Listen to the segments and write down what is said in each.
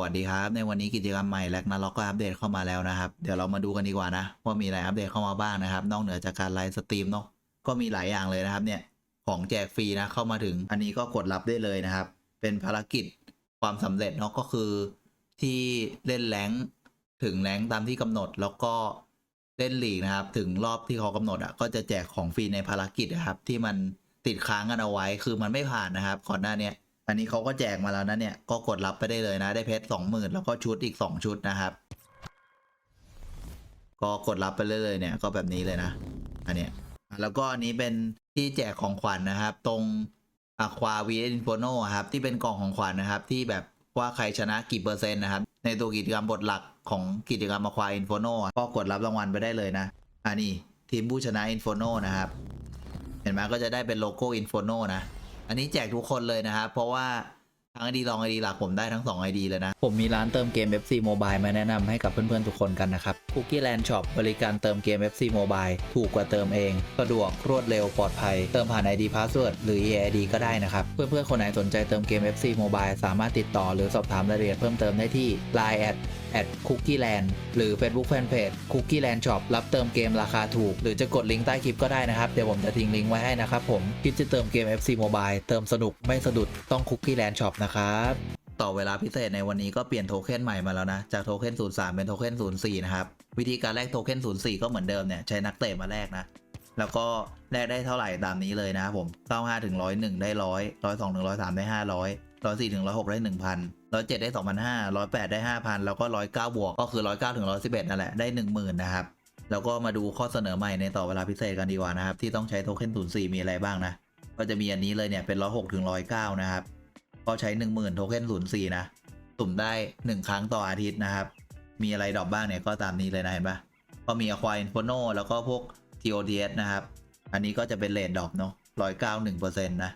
วัสดีครับ ในวันนี้กิจกรรมใหม่แลกนาล็อกก็อัปเดตเข้ามาแล้วนะครับ เดี๋ยวเรามาดูกันดีกว่านะว่ามีอะไรอัปเดตเข้ามาบ้างนะครับ นอกเหนือจากการไลฟ์สตรีมเนาะก็มีหลายอย่างเลยนะครับเนี่ยของแจกฟรีนะเข้ามาถึง อันนี้ก็กดรับได้เลยนะครับ เป็นภารกิจความสำเร็จเนาะก็คือที่เล่นแรงถึงแรงตามที่กำหนดแล้วก็เล่นหลีกนะครับ ถึงรอบที่เขากำหนดอะก็จะแจกของฟรีในภารกิจนะครับ ที่มันติดค้างกันเอาไว้คือมันไม่ผ่านนะครับก่อนหน้าเนี้ย อันนี้เขาก็แจกมาแล้วนะเนี่ย ก็กดรับไปได้เลยนะ ได้เพชรสองหมื่นแล้วก็ชุดอีกสองชุดนะครับ ก็กดรับไปเลยเลยเนี่ย ก็แบบนี้เลยนะ อันเนี้ย แล้วก็อันนี้เป็นที่แจกของขวัญนะครับ ตรงอะควาวีอินโฟโนครับ ที่เป็นกล่องของขวัญนะครับ ที่แบบว่าใครชนะกี่เปอร์เซ็นต์นะครับ ในตัวกิจกรรมบทหลักของกิจกรรมอะควาอินโฟโนก็กดรับรางวัลไปได้เลยนะอันนี้ทีมผู้ชนะอินโฟโนนะครับ เห็นไหมก็จะได้เป็นโลโก้อินโฟโนนะ อันนี้แจกทุกคนเลยนะครับ เพราะว่าทั้งไอดีรองไอดีหลักผมได้ทั้ง2 ID เลยนะ ผมมีร้านเติมเกม FC Mobile มาแนะนำให้กับเพื่อนๆ ทุกคนกันนะครับ Cookie Land Shop บริการเติมเกม FC Mobile ถูกกว่าเติมเอง สะดวกรวดเร็วปลอดภัย เติมผ่าน ID Password หรือ EID ก็ได้นะครับ เพื่อนๆ คนไหนสนใจเติมเกม FC Mobile สามารถติดต่อหรือสอบถามรายละเอียดเพิ่มเติมได้ที่ Line แอด at Cookie Land หรือ Facebook Fanpage Cookie Land Shop รับเติมเกมราคาถูก หรือจะกดลิงก์ใต้คลิปก็ได้นะครับ เดี๋ยวผมจะทิ้งลิงก์ไว้ให้นะครับผมคิดจะเติมเกม FC Mobile เติมสนุกไม่สะดุดต้อง Cookie Land Shop นะครับต่อเวลาพิเศษในวันนี้ก็เปลี่ยนโทเค็นใหม่มาแล้วนะ จากโทเค็น03 เป็นโทเค็น04 นะครับ วิธีการแลกโทเค็น04 ก็เหมือนเดิมเนี่ย ใช้นักเตะมาแลกนะ แล้วก็แลกได้เท่าไหร่ตามนี้เลยนะครับผม 95ถึง101 ได้ 100 102ถึง103 ได้ 500 104ถึง106 ได้ 1,000 107ได้2,500 108ได้5,000แล้วก็109บวกก็คือ109ถึง111นั่นแหละได้10,000นนะครับ แล้วก็มาดูข้อเสนอใหม่ในต่อเวลาพิเศษกันดีกว่านะครับ ที่ต้องใช้โทเค็น04มีอะไรบ้างนะ ก็จะมีอันนี้เลยเนี่ยเป็น106ถึง109นะครับ ก็ใช้10,000โทเค็น04นย์สี่นะสุ่มได้1ครั้งต่ออาทิตย์นะครับ มีอะไรดรอปบ้างเนี่ยก็ตามนี้เลยนะเห็นปะก็มี Aqua Inferno แล้วก็พวก TODS นะครับ อันนี้ก็จะเป็นเลทดรอปเนาะ191%นะ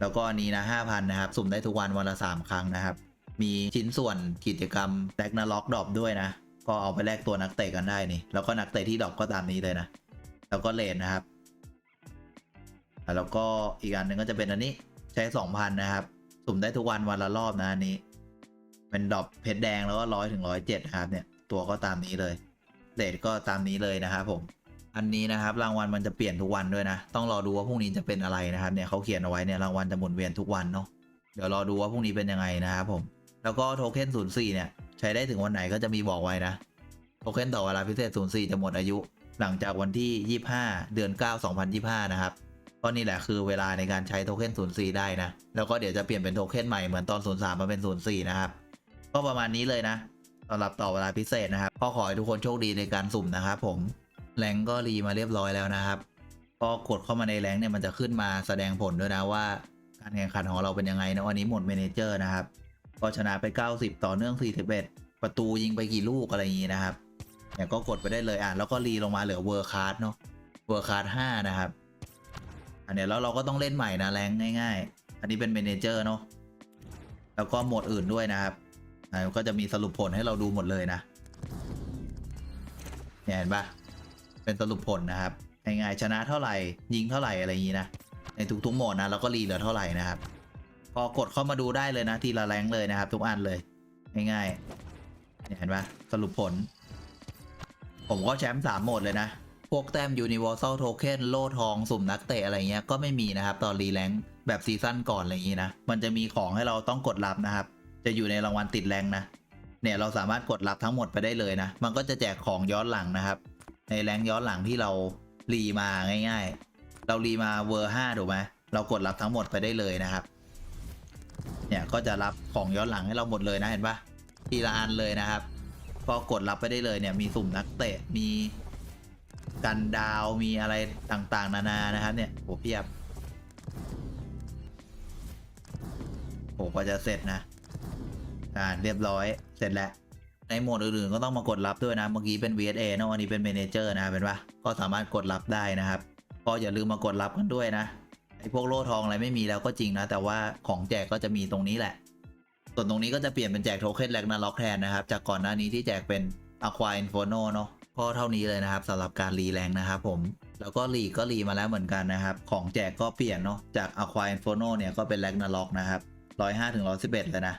แล้วก็อันนี้นะ5,000 นะครับ สุ่มได้ทุกวันวันละ 3 ครั้งนะครับ มีชิ้นส่วนกิจกรรมแลกนาล็อกดรอปด้วยนะ ก็เอาไปแลกตัวนักเตะกันได้นี่ แล้วก็นักเตะที่ดรอปก็ตามนี้เลยนะ แล้วก็เลทนะครับ แล้วก็อีกอันหนึ่งก็จะเป็นอันนี้ใช้ 2,000 นะครับ สุ่มได้ทุกวันวันละรอบนะอันนี้ เป็นดรอปเพชรแดงแล้วก็ร้อยถึงร้อยเจ็ดครับเนี่ย ตัวก็ตามนี้เลยเลทก็ตามนี้เลยนะครับผม อันนี้นะครับรางวัลมันจะเปลี่ยนทุกวันด้วยนะ ต้องรอดูว่าพรุ่งนี้จะเป็นอะไรนะครับเนี่ยเขาเขียนเอาไว้เนี่ยรางวัลจะหมุนเวียนทุกวันเนาะเดี๋ยวรอดูว่าพรุ่งนี้เป็นยังไงนะครับผมแล้วก็โทเค็น04เนี่ยใช้ได้ถึงวันไหนก็จะมีบอกไว้นะโทเค็นต่อเวลาพิเศษ04จะหมดอายุ หลังจากวันที่25เดือน9 2025นยี่ห้านะครับก็นี่แหละคือเวลาในการใช้โทเค็น04ได้นะแล้วก็เดี๋ยวจะเปลี่ยนเป็นโทเค็นใหม่เหมือนตอน03มาเป็น04นะครับก็ประมาณนี้เลยนะสำหรับต่อเวลาพิเศษนะครับก็ขอให้ทุกคนโชคดีในการสุ่มนะครับผม แรงก็รีมาเรียบร้อยแล้วนะครับก็กดเข้ามาในแรงเนี่ยมันจะขึ้นมาแสดงผลด้วยนะว่า การแข่งขันของเราเป็นยังไงนะวันนี้หมดเมนเจอร์นะครับ ก็ชนะไป 90 ต่อเนื่อง 41 ประตูยิงไปกี่ลูกอะไรอย่างนี้นะครับเนี่ยก็กดไปได้เลยอะแล้วก็รีลงมาเหลือเวอร์คาร์ดเนาะเวอร์คาร์ด5นะครับ อันเนี้ยแล้วเราก็ต้องเล่นใหม่นะแรงง่าย ๆ อันนี้เป็นเมนเจอร์เนาะแล้วก็หมดอื่นด้วยนะครับก็จะมีสรุปผลให้เราดูหมดเลยนะเนี่ยเห็นปะ เป็นสรุปผลนะครับง่ายๆชนะเท่าไหร่ยิงเท่าไหร่อะไรอย่างนี้นะในทุกๆโหมดนะแล้วก็รีเหลือเท่าไหร่นะครับ พอกดเข้ามาดูได้เลยนะทีละแรงเลยนะครับ ทุกอันเลยง่ายๆเนี่ยเห็นปะสรุปผล ผมก็แชมป์สามโหมดเลยนะ พวกแต้ม Universal Token โล่ทองสุ่มนักเตะอะไรเงี้ยก็ไม่มีนะครับ ตอนรีแรงแบบซีซั่นก่อนอะไรอย่างงี้นะ มันจะมีของให้เราต้องกดรับนะครับ จะอยู่ในรางวัลติดแรงนะเนี่ยเราสามารถกดรับทั้งหมดไปได้เลยนะ มันก็จะแจกของย้อนหลังนะครับ ในแรงย้อนหลังที่เรารีมาง่าย ๆ เรารีมาเวอร์ห้าถูกไหมเรากดรับทั้งหมดไปได้เลยนะครับ เนี่ยก็จะรับของย้อนหลังให้เราหมดเลยนะเห็นปะทีละอันเลยนะครับพอกดรับไปได้เลยเนี่ยมีสุ่มนักเตะมีกันดาวมีอะไรต่างๆ นานานะครับ เนี่ยโหเพียบโหก็จะเสร็จนะอ่าเรียบร้อยเสร็จแล้ว ในโหมดอื่นๆก็ต้องมากดรับด้วยนะเมื่อกี้เป็น VSA เนะอันนี้เป็น Manager นะเป็นปะก็สามารถกดรับได้นะครับก็อย่าลืมมากดรับกันด้วยนะไอพวกโล่ทองอะไรไม่มีแล้วก็จริงนะ แต่ว่าของแจกก็จะมีตรงนี้แหละ ส่วนตรงนี้ก็จะเปลี่ยนเป็นแจกโทเค็นแลกนาล็อกแทนนะครับ จากก่อนหน้านี้ที่แจกเป็น Aqua Inferno เนาะก็เท่านี้เลยนะครับสำหรับการรีแรงนะครับผมแล้วก็รีก็รีมาแล้วเหมือนกันนะครับ ของแจกก็เปลี่ยนเนาะจาก Aqua Inferno เนี่ยก็เป็นแลกนาล็อกนะครับ105ถึง111เลยนะ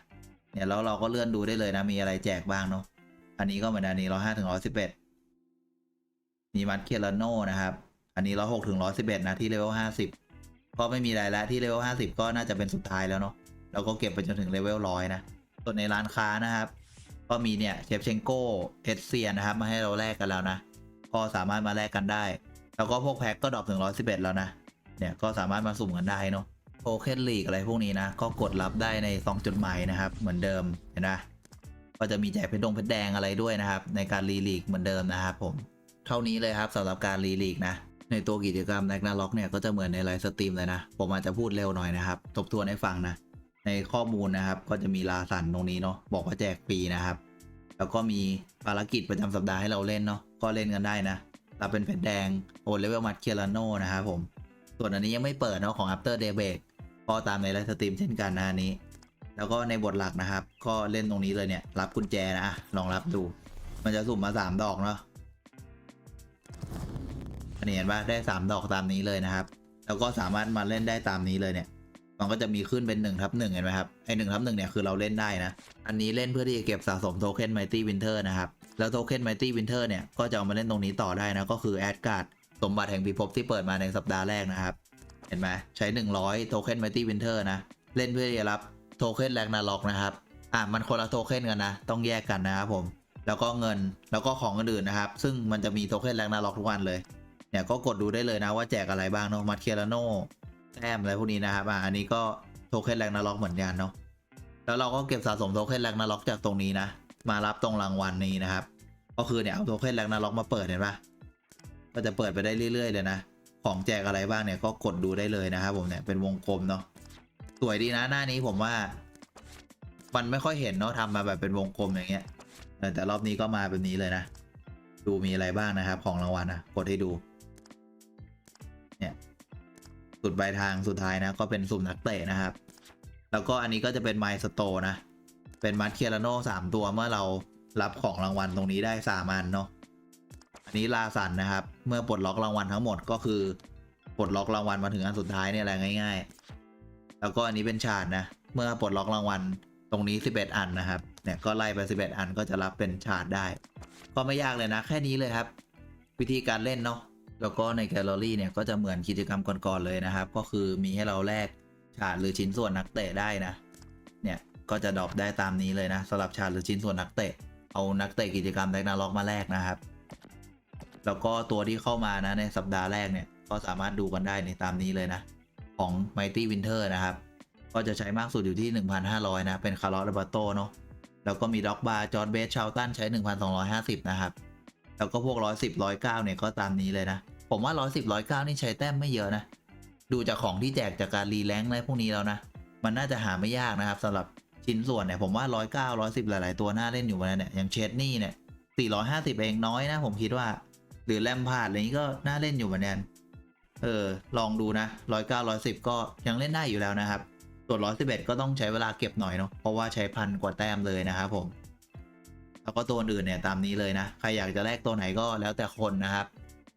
เนี่ยแล้วเราก็เลื่อนดูได้เลยนะ มีอะไรแจกบ้างเนาะอันนี้ก็เหมือนอันนี้ร้อยห้าถึงร้อยสิบเอ็ดมีมัดเคียร์โนนะครับ อันนี้ร้อยหกถึงร้อยสิบเอ็ดนะที่เลเวลห้าสิบก็ไม่มีอะไรแล้วที่เลเวลห้าสิบก็น่าจะเป็นสุดท้ายแล้วเนาะเราก็เก็บไปจนถึงเลเวลร้อยนะส่วนในร้านค้านะครับ ก็มีเนี่ยเชฟเชงโก้เอสเซียนะครับ มาให้เราแลกกันแล้วนะ ก็สามารถมาแลกกันได้ แล้วก็พวกแพ็คก็ดรอปถึงร้อยสิบเอ็ดแล้วนะเนี่ยก็สามารถมาสุ่มกันได้เนาะ โทเค็นลีกอะไรพวกนี้นะ ก็กดรับได้ในซองจดหมายนะครับ เหมือนเดิมเห็นไหมก็จะมีแจกเพชรดงเพชรแดงอะไรด้วยนะครับ ในการรีลีกเหมือนเดิมนะครับผมเท่านี้เลยครับสำหรับการรีลีกนะในตัวกิจกรรมแนกนาล็อกเนี่ยก็จะเหมือนในไลฟ์สตรีมเลยนะ ผมอาจจะพูดเร็วหน่อยนะครับ ทบทวนให้ฟังนะ ในข้อมูลนะครับ ก็จะมีลาสันตรงนี้เนาะบอกว่าแจกฟรีนะครับ แล้วก็มีภารกิจประจำสัปดาห์ให้เราเล่นเนาะก็เล่นกันได้นะรับเป็นเพชรแดงโอเลเวลมัดเคียร์โนนะครับผมส่วนอันนี้ยังไม่เปิดเนาะของ After Day Break ก็ตามในไลฟ์สตรีมเช่นกันนะนี้ แล้วก็ในบทหลักนะครับ ก็เล่นตรงนี้เลยเนี่ย รับกุญแจนะลองรับดู มันจะสุ่มมา3ดอกเนาะอันนี้เห็นปะได้3ดอกตามนี้เลยนะครับ แล้วก็สามารถมาเล่นได้ตามนี้เลยเนี่ย มันก็จะมีขึ้นเป็น1ทับหนึ่งเห็นไหมครับไอหนึ่งทับหนึ่งเนี่ยคือเราเล่นได้นะ อันนี้เล่นเพื่อที่จะเก็บสะสมโทเค็น Mighty Winter นะครับ แล้วโทเค็น Mighty Winter เนี่ยก็จะเอามาเล่นตรงนี้ต่อได้นะก็คือแอดการ์ดสมบัติแห่งพิภพที่เปิดมาในสัปดาห์แรกนะครับ เห็นไหมใช้ 100 โทเค็น Mighty Winter นะ เล่นเพื่อที่จะรับโทเค็นแรงนาล็อกนะครับอะมันคนละโทเค็นกันนะ ต้องแยกกันนะครับผม แล้วก็เงินแล้วก็ของอื่นนะครับ ซึ่งมันจะมีโทเค็นแรงนาล็อกทุกวันเลยเนี่ยก็กดดูได้เลยนะว่าแจกอะไรบ้างเนาะมัดเคียร์โนแต้มอะไรพวกนี้นะครับอะอันนี้ก็โทเค็นแรงนาล็อกเหมือนกันเนาะแล้วเราก็เก็บสะสมโทเค็นแรงนาล็อกจากตรงนี้นะ มารับตรงรางวัลนี้นะครับ ก็คือเนี่ยเอาโทเค็นแรงนาล็อกมาเปิดเห็นปะก็จะเปิดไปได้เรื่อย ๆ เลยนะ ของแจกอะไรบ้างเนี่ยก็กดดูได้เลยนะครับผมเนี่ยเป็นวงกลมเนาะสวยดีนะหน้านี้ผมว่า มันไม่ค่อยเห็นเนาะทำมาแบบเป็นวงกลมอย่างเงี้ยแต่รอบนี้ก็มาแบบนี้เลยนะ ดูมีอะไรบ้างนะครับ ของรางวัลนะกดให้ดู เนี่ยสุดปลายทางสุดท้ายนะ ก็เป็นสุ่มนักเตะนะครับ แล้วก็อันนี้ก็จะเป็นไมสโตนะ เป็นมัดเคียร์โน่สามตัวเมื่อเรารับของรางวัลตรงนี้ได้สามอันเนาะ อันนี้ลาสันนะครับ เมื่อปลดล็อกรางวัลทั้งหมดก็คือปลดล็อกรางวัลมาถึงอันสุดท้ายเนี่ยแหละง่าย ๆ แล้วก็อันนี้เป็นชาดนะ เมื่อปลดล็อกรางวัลตรงนี้ 11 อันนะครับ เนี่ยก็ไล่ไป 11 อันก็จะรับเป็นชาดได้ ก็ไม่ยากเลยนะ แค่นี้เลยครับ วิธีการเล่นเนาะ แล้วก็ในแกลเลอรี่เนี่ยก็จะเหมือนกิจกรรมก่อนๆเลยนะครับ ก็คือมีให้เราแลกชาดหรือชิ้นส่วนนักเตะได้นะ เนี่ยก็จะดรอปได้ตามนี้เลยนะสำหรับชาดหรือชิ้นส่วนนักเตะ เอานักเตะกิจกรรมแดกนาล็อกมาแลกนะครับ แล้วก็ตัวที่เข้ามานะในสัปดาห์แรกเนี่ย ก็สามารถดูกันได้ในตามนี้เลยนะ ของ Mighty Winter นะครับ ก็จะใช้มากสุดอยู่ที่ 1,500 นะ เป็นคาร์ลอสเบโตเนาะแล้วก็มีด็อกบาร์จอร์ดเบสชาวตันใช้ 1,250 นะครับ แล้วก็พวก 110 109 เนี่ยก็ตามนี้เลยนะ ผมว่า 110 109 นี่ใช้แต้มไม่เยอะนะ ดูจากของที่แจกจากการรีแลงค์อะไรพวกนี้แล้วนะ มันน่าจะหาไม่ยากนะครับสำหรับชิ้นส่วนเนี่ยผมว่า 109 110 หลาย ๆ ตัวน่าเล่นอยู่เหมือนกันเนี่ยอย่างเชดนี่เนี่ย450 เองน้อยนะผมคิดว่า รือแลมพาร์ดอะไรนี้ก็น่าเล่นอยู่เหมือนกันเออ ลองดูนะ109 110ก็ยังเล่นได้อยู่แล้วนะครับ ส่วน111ก็ต้องใช้เวลาเก็บหน่อยเนาะเพราะว่าใช้พันกว่าแต้มเลยนะครับผม แล้วก็ตัวอื่นเนี่ยตามนี้เลยนะ ใครอยากจะแลกตัวไหนก็แล้วแต่คนนะครับ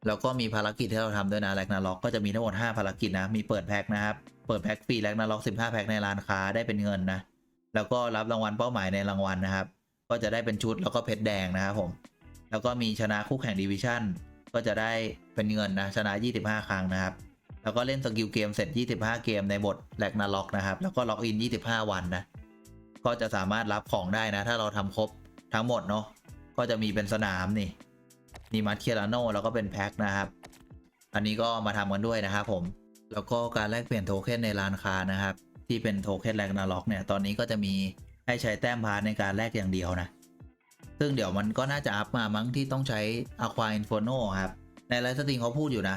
แล้วก็มีภารกิจที่เราทำด้วยนะแลกนาล็อกก็จะมีทั้งหมด5ภารกิจนะมีเปิดแพ็คนะครับเปิดแพ็คฟรีแลกนาล็อก15แพ็คในร้านค้าได้เป็นเงินนะแล้วก็รับรางวัลเป้าหมายในรางวัลนะครับ ก็จะได้เป็นชุดแล้วก็เพชรแดงนะครับผม แล้วก็มีชนะคู่แข่งดิวิชั่น ก็จะได้เป็นเงินนะชนะ 25 ครั้งนะครับ แล้วก็เล่นสกิลเกมเสร็จ 25 เกมในบทแลกนาล็อกนะครับ แล้วก็ล็อกอิน 25 วันนะ ก็จะสามารถรับของได้นะ ถ้าเราทำครบทั้งหมดเนาะ ก็จะมีเป็นสนามนี่ มีมัดเคียราโนแล้วก็เป็นแพ็คนะครับ อันนี้ก็มาทำกันด้วยนะครับผม แล้วก็การแลกเปลี่ยนโทเค็นในร้านค้านะครับ ที่เป็นโทเค็นแลกนาล็อกเนี่ย ตอนนี้ก็จะมีให้ใช้แต้มพาร์ในการแลกอย่างเดียวนะ ซึ่งเดี๋ยวมันก็น่าจะอัพมามั้งที่ต้องใช้ Aqua Inferno ครับ ในไลฟ์สตรีมเขาพูดอยู่นะ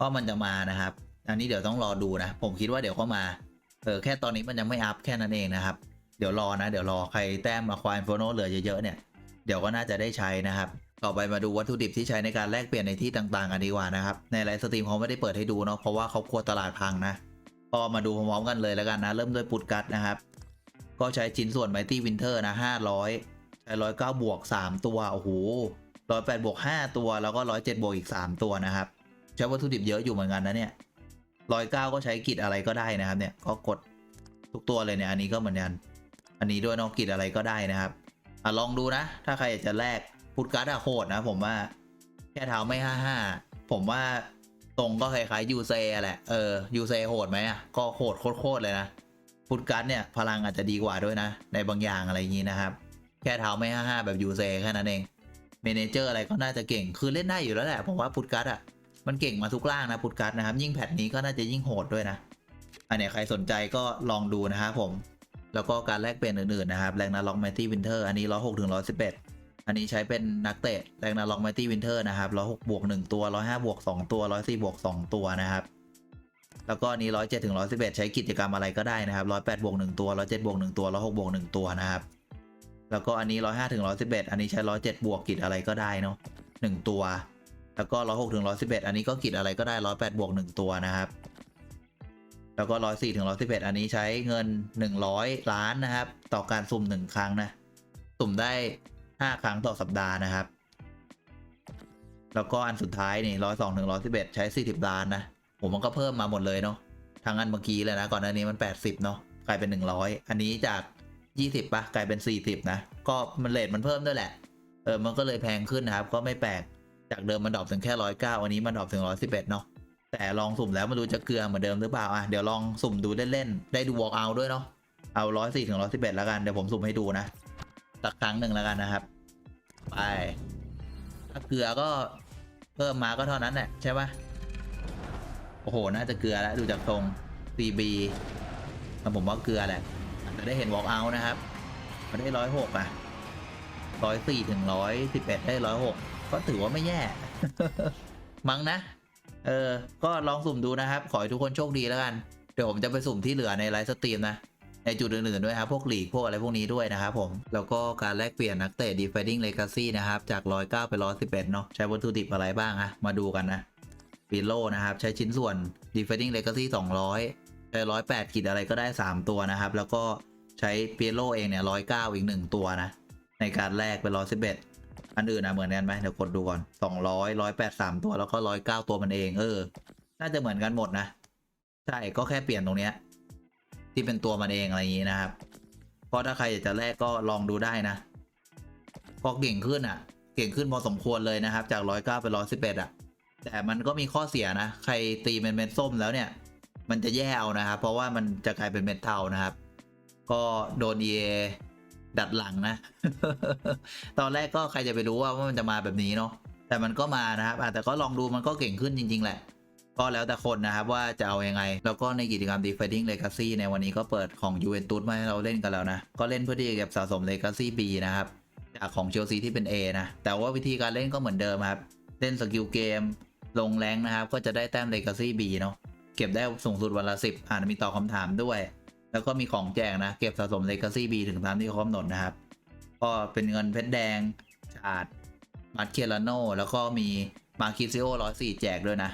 ว่ามันจะมานะครับ อันนี้เดี๋ยวต้องรอดูนะ ผมคิดว่าเดี๋ยวก็มา เออแค่ตอนนี้มันยังไม่อัพแค่นั้นเองนะครับ เดี๋ยวรอนะ เดี๋ยวรอใครแต้ม Aqua Inferno เหลือเยอะๆเนี่ย เดี๋ยวก็น่าจะได้ใช้นะครับ ต่อไปมาดูวัตถุดิบที่ใช้ในการแลกเปลี่ยนในที่ต่างๆกันดีกว่านะครับ ในไลฟ์สตรีมเขาไม่ได้เปิดให้ดูเนาะ เพราะว่าเขากลัวตลาดพังนะ ก็มาดูพร้อมๆกันเลยแล้วกันนะ เริ่มด้วยปุดกัดนะครับ ก็ใช้ชิ้นส่วน Mighty Winter นะ500 ใช้109บวก3ตัวโอ้โห108บวก5ตัว แล้วก็107บวกอีก3ตัวนะครับ ใช้วัตถุดิบเยอะอยู่เหมือนกันนะเนี่ย109ก็ใช้กิจอะไรก็ได้นะครับ เนี่ยก็กดทุกตัวเลยเนี่ยอันนี้ก็เหมือนกัน อันนี้ด้วยนอกกิจอะไรก็ได้นะครับอะลองดูนะ ถ้าใครอยากจะแลกพุทการ์ดอะโหดนะ ผมว่าแค่เท้าไม่ห้าห้าผมว่าตรงก็คล้ายๆยูเซแหละเออยูเซโหดไหมอะก็โหดโคตรๆเลยนะพุทการ์ดเนี่ยพลังอาจจะดีกว่าด้วยนะ ในบางอย่างอะไรอย่างนี้นะครับ แค่เท้าไม่ห้าห้าแบบยูเซแค่นั้นเองเมเนเจอร์อะไรก็น่าจะเก่งคือเล่นได้อยู่แล้วแหละผมว่าพุทการ์ดอะมันเก่งมาทุกล่างนะพุทการ์ดนะครับ ยิ่งแพทนี้ก็น่าจะยิ่งโหดด้วยนะ อันนี้ใครสนใจก็ลองดูนะครับผม แล้วก็การแลกเปลี่ยนอื่นๆนะครับแรงนาล็อกแมตตี้วินเทอร์อันนี้ร้อยหกถึงร้อยสิบเอ็ดอันนี้ใช้เป็นนักเตะแรงนาล็อกแมตตี้วินเทอร์นะครับร้อยหกบวกหนึ่งตัวร้อยห้าบวกสองตัวร้อยสี่บวกสองตัวนะครับแล้วก็อันนี้ร้อยเจ็ดถึงร้อยสิบเอ็ดใช้กิจกรรมอะไรก็ได้นะครับร้อยแปดบวกหนึ่งตัวร้อยเจ็ดบวกหนึ่งตัวร้อยหกบวกหนึ่งตัวนะครับ แล้วก็อันนี้ร้อยห้าถึงร้อยสิบเอ็ดอันนี้ใช้ร้อยเจ็ดบวกกิจอะไรก็ได้เนาะหนึ่งตัว แล้วก็ร้อยหกถึงร้อยสิบเอ็ดอันนี้ก็กิจอะไรก็ได้ร้อยแปดบวกหนึ่งตัวนะครับ แล้วก็ร้อยสี่ถึงร้อยสิบเอ็ดอันนี้ใช้เงินหนึ่งร้อยล้านนะครับ ต่อการสุ่มหนึ่งครั้งนะ สุ่มได้ห้าครั้งต่อสัปดาห์นะครับ แล้วก็อันสุดท้ายนี่ร้อยสองถึงร้อยสิบเอ็ดใช้สี่สิบล้านนะผมมันก็เพิ่มมาหมดเลยเนาะทางอันเมื่อกี้เลยนะก่อนหน้านี้มันแปดสิบเนาะกลายเป็นหนึ่งร้อยอันนี้จาก ยี่สิบปะกลายเป็นสี่สิบนะ ก็มันเลทมันเพิ่มด้วยแหละ เออ มันก็เลยแพงขึ้นนะครับ ก็ไม่แปลก จากเดิมมันดรอปถึงแค่ร้อยเก้าอันนี้มันดรอปถึงร้อยสิบเอ็ดเนาะ แต่ลองสุ่มแล้วไมาดูจะเกลือเหมือนเดิมหรือเปล่า อะ เดี๋ยวลองสุ่มดูเล่นๆ ได้ดูวอล์กเอาด้วยเนาะ เอาร้อยสี่ถึงร้อยสิบเอ็ดแล้วกัน เดี๋ยวผมสุ่มให้ดูนะสักครั้งหนึ่งแล้วกันนะครับ ไป ถ้าเกลือก็เพิ่มมาก็เท่านั้นแหละใช่ปะโอ้โห น่าจะเกลือแล้วดูจากตรง CB ผมว่าเกลือแหละ แต่ได้เห็นวอล์กเอานะครับมาได้ร้อยหกอะร้อยสี่ถึงร้อยสิบเอ็ดได้ร้อยหกก็ถือว่าไม่แย่ มั้งนะ เออ ก็ลองสุ่มดูนะครับ ขอให้ทุกคนโชคดีแล้วกัน เดี๋ยวผมจะไปสุ่มที่เหลือในไลฟ์สตรีมนะ ในจุดอื่นๆด้วยครับ พวกหลีกพวกอะไรพวกนี้ด้วยนะครับผม แล้วก็การแลกเปลี่ยนนักเตะ Defending Legacy นะครับ จาก109ไป111เนาะ ใช้วัตถุดิบอะไรบ้างอะมาดูกันนะปีโลนะครับ ใช้ชิ้นส่วน Defending Legacy 200 ใช้108กิจอะไรก็ได้ 3 ตัวนะครับ แล้วก็ใช้เปียโลเองเนี่ย109อีก 1 ตัวนะ ในการแลกเป็น111อันอื่นนะเหมือนกันไหมเดี๋ยวกดดูก่อน200 183ตัวแล้วก็109ตัวมันเองเออ น่าจะเหมือนกันหมดนะ ใช่ก็แค่เปลี่ยนตรงเนี้ยที่เป็นตัวมันเองอะไรอย่างนี้นะครับ เพราะถ้าใครอยากจะแลกก็ลองดูได้นะก็เก่งขึ้นอะ เก่งขึ้นพอสมควรเลยนะครับ จาก109ไป111อะ แต่มันก็มีข้อเสียนะ ใครตีเป็นเม็ดส้มแล้วเนี่ย มันจะแย่เอานะครับ เพราะว่ามันจะกลายเป็นเม็ดเทานะครับ ก็โดน EA ดัดหลังนะ ตอนแรกก็ใครจะไปรู้ว่าว่ามันจะมาแบบนี้เนาะแต่มันก็มานะครับแต่ก็ลองดูมันก็เก่งขึ้นจริง ๆ แหละ ก็แล้วแต่คนนะครับว่าจะเอายังไง แล้วก็ในกิจกรรม Defending Legacy ในวันนี้ก็เปิดของ Juventus มาให้เราเล่นกันแล้วนะ ก็เล่นเพื่อที่จะเก็บสะสม Legacy B นะครับ จากของเชลซีที่เป็น A นะ แต่ว่าวิธีการเล่นก็เหมือนเดิมครับ เล่นสกิลเกม ลงแรงนะครับ ก็จะได้แต้ม Legacy B เนาะ เก็บได้สูงสุดวันละ10อ่านมีตอบคำถามด้วย แล้วก็มีของแจกนะ เก็บสะสม Legacy B ถึงตามที่เขากำหนดนะครับ ก็เป็นเงินเพชรแดงชาดมาร์เคลาโนแล้วก็มีมาคิซิโอร้อยสี่แจกด้วยนะ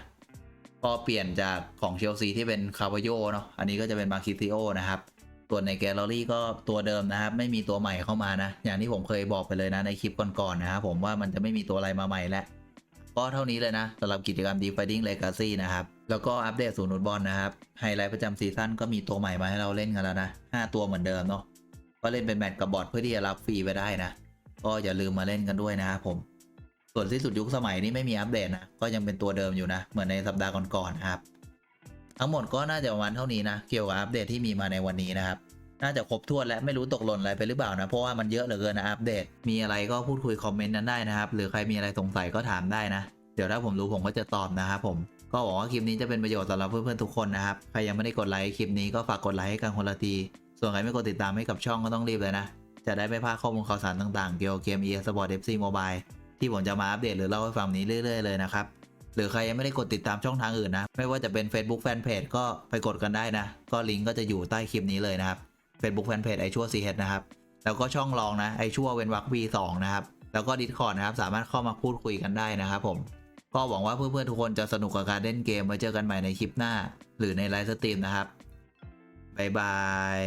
ก็เปลี่ยนจากของเชลซีที่เป็นคาร์วาโยเนาะอันนี้ก็จะเป็นมาคิซิโอนะครับส่วนในแกลเลอรี่ก็ตัวเดิมนะครับ ไม่มีตัวใหม่เข้ามานะ อย่างที่ผมเคยบอกไปเลยนะในคลิปก่อนๆนะครับผมว่ามันจะไม่มีตัวอะไรมาใหม่แล้ว ก็เท่านี้เลยนะสำหรับกิจกรรม Defending Legacy นะครับ แล้วก็อัปเดตศูนย์ฟุตบอลนะครับไฮไลท์ประจำซีซั่นก็มีตัวใหม่มาให้เราเล่นกันแล้วนะ 5 ตัวเหมือนเดิมเนาะก็เล่นเป็นแมตช์กับบอทเพื่อที่จะรับฟรีไปได้นะ ก็อย่าลืมมาเล่นกันด้วยนะครับผมส่วนที่สุดยุคสมัยนี้ไม่มีอัปเดตนะก็ยังเป็นตัวเดิมอยู่นะ เหมือนในสัปดาห์ก่อนๆนะครับ ทั้งหมดก็น่าจะประมาณเท่านี้นะ เกี่ยวกับอัปเดตที่มีมาในวันนี้นะครับ น่าจะครบถ้วนและไม่รู้ตกหล่นอะไรไปหรือเปล่านะ เพราะว่ามันเยอะเหลือเกินนะอัปเดต มีอะไรก็พูดคุยคอมเมนต์นั้นได้นะครับ หรือใครมีอะไรสงสัยก็ถามได้นะ เดี๋ยวถ้าผมรู้ผมก็จะตอบนะครับผมก็หวังว่าคลิปนี้จะเป็นประโยชน์สำหรับเพื่อนๆทุกคนนะครับ ใครยังไม่ได้กดไลค์คลิปนี้ก็ฝากกดไลค์ให้กันคนละที ส่วนใครไม่กดติดตามให้กับช่องก็ต้องรีบเลยนะ จะได้ไม่พลาดข้อมูลข่าวสารต่างๆ เกี่ยวกับเกม EA Sport FC Mobile ที่ผมจะมาอัปเดตหรือเล่าให้ฟังนี้เรื่อยๆเลยนะครับ หรือใครยังไม่ได้กดติดตามช่องทางอื่นนะ ไม่ว่าจะเป็น Facebook Fanpage ก็ไปกดกันได้นะ ก็ลิงก์ก็จะอยู่ใต้คลิปนี้เลยนะครับ Facebook Fanpage ไอชั่วซีเฮดนะครับ แล้วก็ช่องรองนะไอชั่วเวนวัก V2 นะครับ แล้วก็ Discord นะครับ สามารถเข้ามาพูดคุยกันได้นะครับผม ก็หวังว่าเพื่อนๆทุกคนจะสนุกกับการเล่นเกมไว้เจอกันใหม่ในคลิปหน้า หรือในไลฟ์สตรีมนะครับบ๊ายบาย